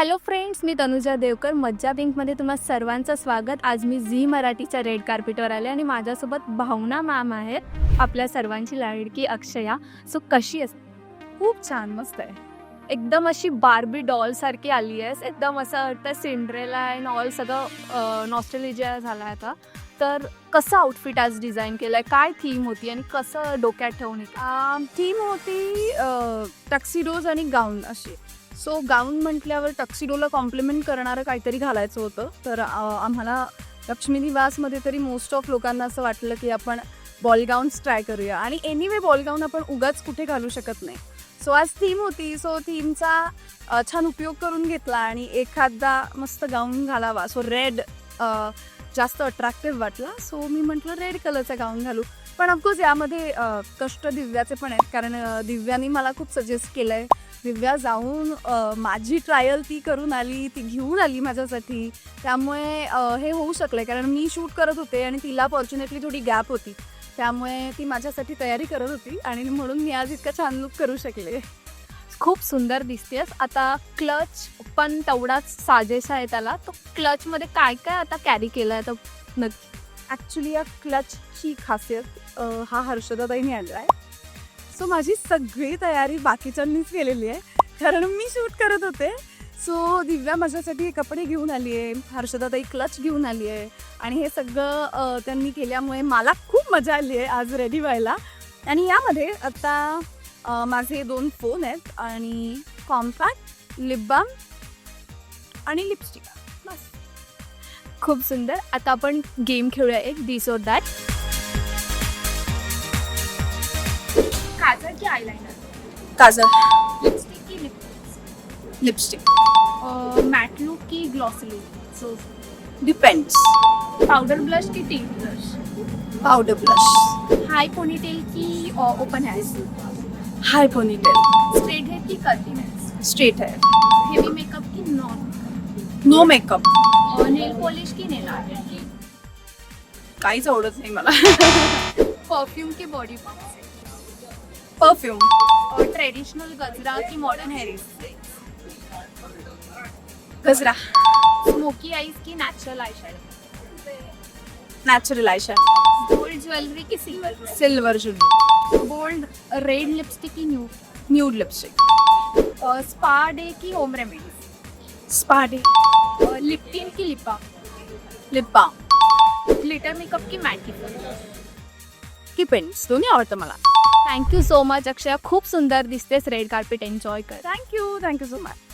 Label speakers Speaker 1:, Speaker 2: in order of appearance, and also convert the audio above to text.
Speaker 1: Hello friends मी तनुजा देवकर. मज्जा पिंकमध्ये तुम्हा सर्वांचं स्वागत. आज मी झी मराठीच्या रेड कार्पेटवर आले आणि माझ्यासोबत भावना मॅम आहेत. आपल्या सर्वांची लाडकी अक्षया. सो कशी असते
Speaker 2: खूप छान मस्त आहे.
Speaker 1: एकदम अशी बार्बी डॉल सारखी आली आहेस. एकदम असं वाटतं सिंड्रेला अँड ऑल सगळं नॉस्टेलिजिया झाला आहे आता. तर कसं आउटफिट आज डिझाईन केलं आहे काय थीम होती आणि कसं डोक्यात ठेवून
Speaker 2: थीम होती टक्सिडोज आणि गाऊन अशी. सो गाऊन म्हटल्यावर टक्सिडोला कॉम्प्लिमेंट करणारं काहीतरी घालायचं होतं. तर आम्हाला लक्ष्मी निवासमध्ये तरी मोस्ट ऑफ लोकांना असं वाटलं की आपण बॉलगाऊन्स ट्राय करूया. आणि एनिवे बॉल गाऊन आपण उगाच कुठे घालू शकत नाही. सो आज थीम होती सो थीमचा छान उपयोग करून घेतला आणि एखादा मस्त गाऊन घालावा. सो रेड जास्त अट्रॅक्टिव्ह वाटला. सो मी म्हटलं रेड कलरचा गाऊन घालू. पण ऑफकोर्स यामध्ये कष्ट दिव्याचे पण आहेत. कारण दिव्यानी मला खूप सजेस्ट केलं आहे दिव्या जाऊन माझी ट्रायल ती करून आली ती घेऊन आली माझ्यासाठी. त्यामुळे हे होऊ शकलं कारण मी शूट करत होते आणि तिला फॉर्च्युनेटली थोडी गॅप होती. त्यामुळे ती माझ्यासाठी तयारी करत होती आणि म्हणून मी आज इतका छान लुक करू शकले.
Speaker 1: खूप सुंदर दिसतेस. आता क्लच पण तेवढाच साजेसा आहे त्याला. तो क्लचमध्ये काय काय आता कॅरी केलं आहे तर
Speaker 2: ॲक्च्युली या क्लचची खासियत हा हर्षदाताईने आणला आहे सो माझी सगळी तयारी बाकीच्यांनीच केलेली आहे. कारण मी शूट करत होते. सो दिव्या माझ्यासाठी कपडे घेऊन आली आहे. हर्षदाताई क्लच घेऊन आली आहे. आणि हे सगळं त्यांनी केल्यामुळे मला खूप मजा आली आहे आज रेडी व्हायला. आणि यामध्ये आता माझे दोन फोन आहेत आणि कॉम्पॅक्ट लिप बाम आणि लिपस्टिक बस.
Speaker 1: खूप सुंदर. आता आपण गेम खेळूया एक. दिस ओर दॅट काजळ की आयलाइनर
Speaker 2: काजळ
Speaker 1: लिपस्टिक की लिप
Speaker 2: लिपस्टिक
Speaker 1: मॅट लुक की glossy look so
Speaker 2: depends
Speaker 1: powder blush की T blush
Speaker 2: powder blush
Speaker 1: high ponytail की open hair
Speaker 2: high ponytail
Speaker 1: straight hair की कर्ली हेअर
Speaker 2: स्ट्रेट है
Speaker 1: हेवी मेकअप की non
Speaker 2: no makeup
Speaker 1: nail polish की nail art
Speaker 2: काहीच आवडत नाही मला.
Speaker 1: परफ्यूम की बॉडी पंप
Speaker 2: परफ्यूम
Speaker 1: ट्रेडिशनल गजरा की मॉडर्न हेअर
Speaker 2: गजरा
Speaker 1: स्मोकी आईज की नॅचरल आय
Speaker 2: नॅचरल आयशा
Speaker 1: गोल्ड ज्वेलरी की सिल्वर
Speaker 2: सिल्वर जुली
Speaker 1: गोल्ड रेड लिपस्टिक की new
Speaker 2: nude lipstick
Speaker 1: spa day की होम रेमेडीज
Speaker 2: स्पाडे
Speaker 1: लिप्टिन की लिपा
Speaker 2: लिप
Speaker 1: ग्लिटर मेकअप की मॅटी
Speaker 2: की पेंट्स दोन्ही आवडतं मला
Speaker 1: थँक्यू सो मच अक्षय खूप सुंदर दिसतेस रेड कार्पेट एन्जॉय कर.
Speaker 2: Thank you thank you so much